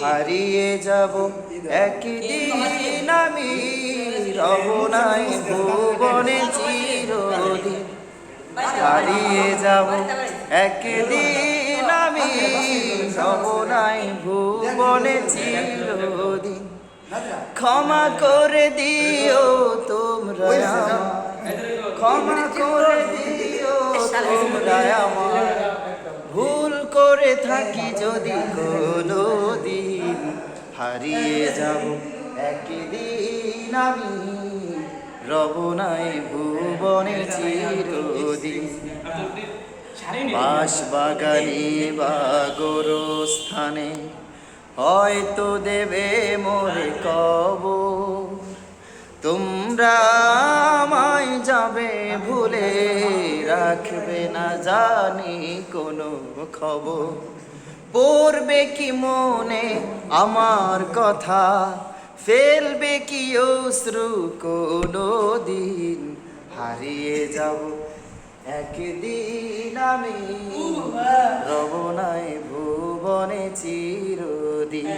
হারিয়ে যাব একদিন আমি। রবনাই ভুবনে চিরদিন। হারিয়ে যাব একদিন আমি। রবনাই ভুবনে চিরদিন। ক্ষমা করে দিও তোমরা। ক্ষমা করে দিও তোমরা আমার থাকি যদি কোনো দিন হারিয়ে যাব, একদিন আমি রবনাই ভুবনে চিরদিন। বাস বাগানে বা গোরস্থানে হয়তো দেবে মোরে কব তোমরা যাবে ভুলে রাখবে না জানি কোনো খবর। পড়বে কি মনে আমার কথা ফেলবে কি অশ্রু কোনো দিন। হারিয়ে যাব একদিন আমি রবনায় ভুবনে চিরদিন।